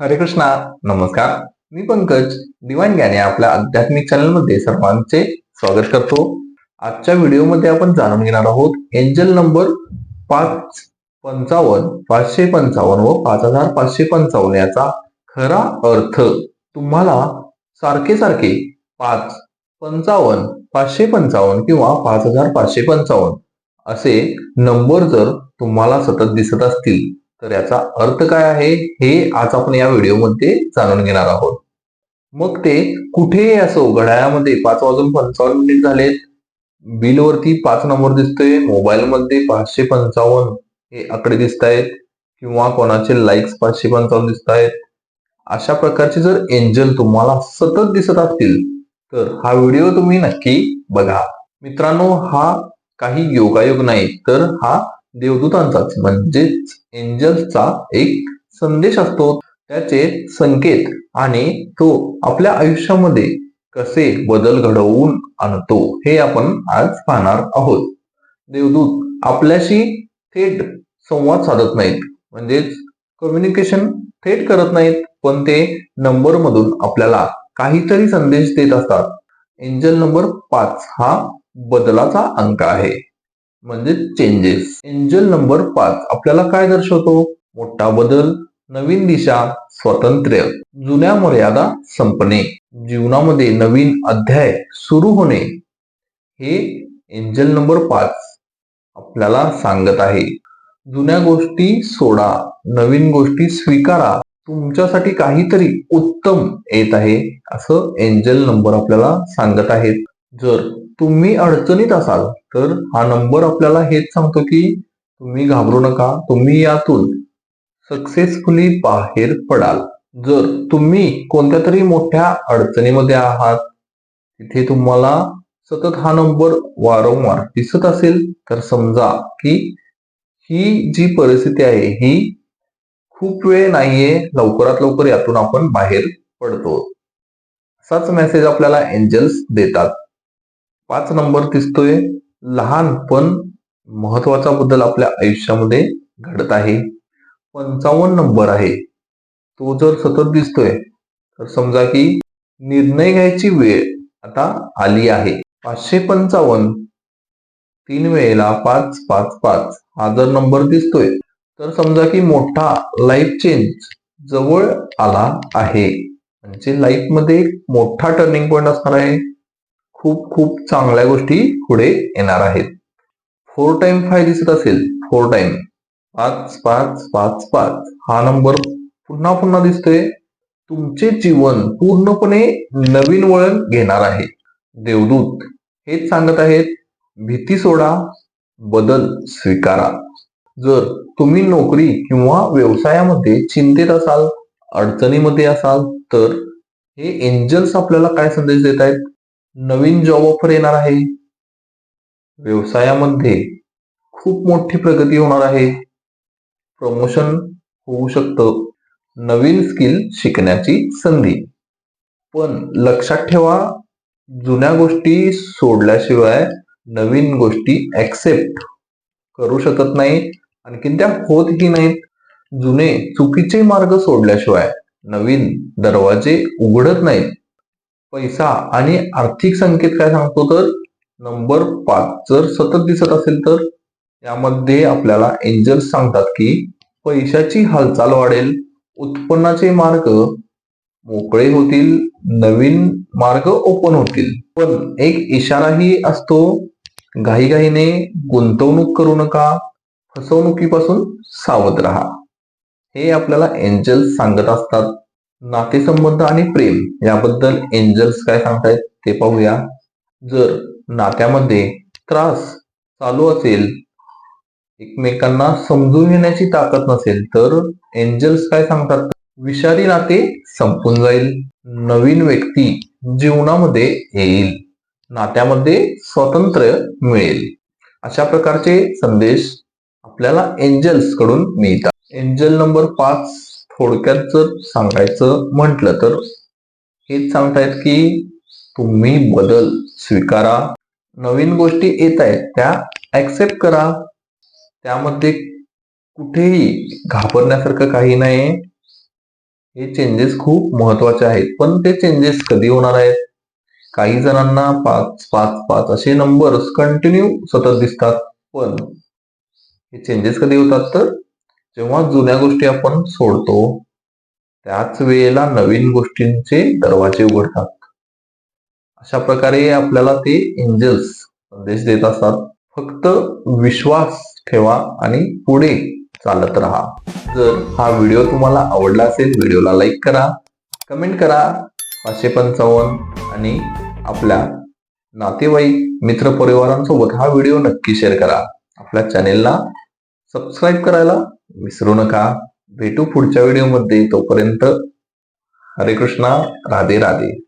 हरे कृष्णा नमस्कार. मी पंकज दिवाण ज्ञाने आपल्या आध्यात्मिक चॅनलमध्ये सर्वांचे स्वागत करतो. आजच्या व्हिडिओमध्ये आपण जाणून घेणार आहोत एंजल नंबर पाच पंचावन्न पाचशे पंचावन्न व पाच हजार पाचशे पंचावन्न याचा खरा अर्थ तुम्हाला सारखे सारखे पाच पंचावन्न पाचशे पंचावन्न किंवा पाच हजार पाचशे पंचावन्न असे नंबर जर तुम्हाला सतत दिसत असतील तर याचा अर्थ काय आहे? हे आज आपण या व्हिडिओमध्ये जाणून घेणार आहोत. मग ते कुठेही असो घड्याळामध्ये पाच वाजून पंचावन्न मिनिट झालेत. बिलवरती पाच नंबर दिसतोय. मोबाईलमध्ये पाचशे पंचावन्न हे आकडे दिसत आहेत किंवा कोणाचे लाईक्स पाचशे पंचावन्न दिसत आहेत अशा प्रकारचे जर एंजल तुम्हाला सतत दिसत असतील तर हा व्हिडिओ तुम्ही नक्की बघा. मित्रांनो हा काही योगायोग नाही तर हा देवदूतांचाच म्हणजेच एंजल्सचा एक संदेश असतो. त्याचे संकेत आणि तो आपल्या आयुष्यामध्ये कसे बदल घडवून आणतो हे आपण आज पाहणार आहोत. देवदूत आपल्याशी थेट संवाद साधत नाहीत. म्हणजेच कम्युनिकेशन थेट करत नाहीत पण ते नंबर मधून आपल्याला काहीतरी संदेश देत असतात. एंजल नंबर पाच हा बदलाचा अंक आहे. म्हणजे चेंजेस एंजल नंबर पाच. आपल्याला काय दर्शवतो? मोठा बदल नवीन दिशा स्वातंत्र्य. जुन्या मर्यादा संपणे. जीवनामध्ये नवीन अध्याय सुरू होणे. हे एंजल नंबर पाच आपल्याला सांगत आहे. जुन्या गोष्टी सोडा. नवीन गोष्टी स्वीकारा. तुमच्यासाठी काहीतरी उत्तम येत आहे असं एंजल नंबर आपल्याला सांगत आहेत. जर तुम्ही अडचणीत असाल तर हा नंबर आपल्याला हेच सांगतो की तुम्ही घाबरू नका तुम्ही यातून सक्सेसफुली बाहेर पडाल. जर तुम्ही कोणत्या तरी मोठ्या अडचणीमध्ये आहात तिथे तुम्हाला सतत हा नंबर वारंवार दिसत असेल तर समजा की ही जी परिस्थिती आहे ही खूप वेळ नाहीये लवकरात लवकर यातून आपण बाहेर पडतो. असाच मेसेज आपल्याला एंजल्स देतात. पाच नंबर दिसतोय. लहान पण महत्त्वाचा बदल आपल्या आयुष्यामध्ये घडत आहे. पंचावन्न नंबर आहे. तो जर सतत दिसतोय तर समजा की निर्णय घ्यायची वेळ आता आली आहे. पाचशे पंचावन्न. तीन वेळेला पाच पाच पाच. हा जर नंबर दिसतोय तर समजा की मोठा लाईफ चेंज जवळ आला आहे. म्हणजे लाईफमध्ये एक मोठा टर्निंग पॉइंट असणार आहे. खूप खूप चांगल्या गोष्टी पुढे येणार आहेत. फोर टाइम फाय दिसत असेल फोर टाइम पाच पाच पाच पाच. हा नंबर पुन्हा पुन्हा दिसतोय. तुमचे जीवन पूर्णपणे नवीन वळण घेणार आहे. देवदूत हेच सांगत आहेत भीती सोडा बदल स्वीकारा. जर तुम्ही नोकरी किंवा व्यवसायामध्ये चिंतेत असाल अडचणीमध्ये असाल तर हे एंजल्स आपल्याला काय संदेश देत आहेत? नवीन जॉब ऑफर येणार आहे. व्यवसायामध्ये खूप मोठी प्रगती होणार आहे. प्रमोशन होऊ शकतं. नवीन स्किल शिकण्याची संधी. पण लक्षात ठेवा जुन्या गोष्टी सोडल्याशिवाय नवीन गोष्टी ऍक्सेप्ट करू शकत नाही आणखीन त्या होतही नाहीत. जुने चुकीचे मार्ग सोडल्याशिवाय नवीन दरवाजे उघडत नाहीत. पैसा आणि आर्थिक संकेत काय सांगतो तर नंबर पाच. जर सतत दिसत असेल तर यामध्ये आपल्याला एंजल्स सांगतात की पैशाची हालचाल वाढेल उत्पन्नाचे मार्ग मोकळे होतील नवीन मार्ग ओपन होतील. पण एक इशाराही असतो घाईघाईने गुंतवणूक करू नका फसवणुकीपासून सावध राहा. हे आपल्याला एंजल्स सांगत असतात. नातेसंबंध आणि प्रेम याबद्दल एंजल्स काय सांगतायत ते पाहूया. जर नात्यामध्ये त्रास चालू असेल एकमेकांना समजून घेण्याची ताकद नसेल तर एंजल्स काय सांगतात? विषारी नाते संपून जाईल नवीन व्यक्ती जीवनामध्ये येईल नात्यामध्ये स्वातंत्र्य मिळेल. अशा प्रकारचे संदेश आपल्याला एंजल्सकडून मिळतात. एंजल नंबर पाच थोडक्यात जर सांगायचं म्हटलं तर हेच सांगतायत की तुम्ही बदल स्वीकारा. नवीन गोष्टी येत आहेत त्या ऍक्सेप्ट करा. त्यामध्ये कुठेही घाबरण्यासारखं काही नाही हे चेंजेस खूप महत्त्वाचे आहेत पण ते चेंजेस कधी होणार आहेत? काही जणांना पाच पाच पाच असे नंबर्स कंटिन्यू सतत दिसतात पण हे चेंजेस कधी होतात तर जेव्हा जुन्या गोष्टी आपण सोडतो त्याच वेळेला नवीन गोष्टींचे दरवाजे उघडतात. अशा प्रकारे आपल्याला ते एंजल्स संदेश देत असतात. फक्त विश्वास ठेवा आणि पुढे चालत राहा. जर हा व्हिडिओ तुम्हाला आवडला असेल व्हिडिओला लाईक करा कमेंट करा पाचशे पंचावन्न आणि आपल्या नातेवाईक मित्रपरिवारांसोबत हा व्हिडिओ नक्की शेअर करा. आपल्या चॅनेलला सबस्क्राईब करायला विसरू नका. भेटू पुढच्या व्हिडिओमध्ये तोपर्यंत हरे कृष्णा राधे राधे.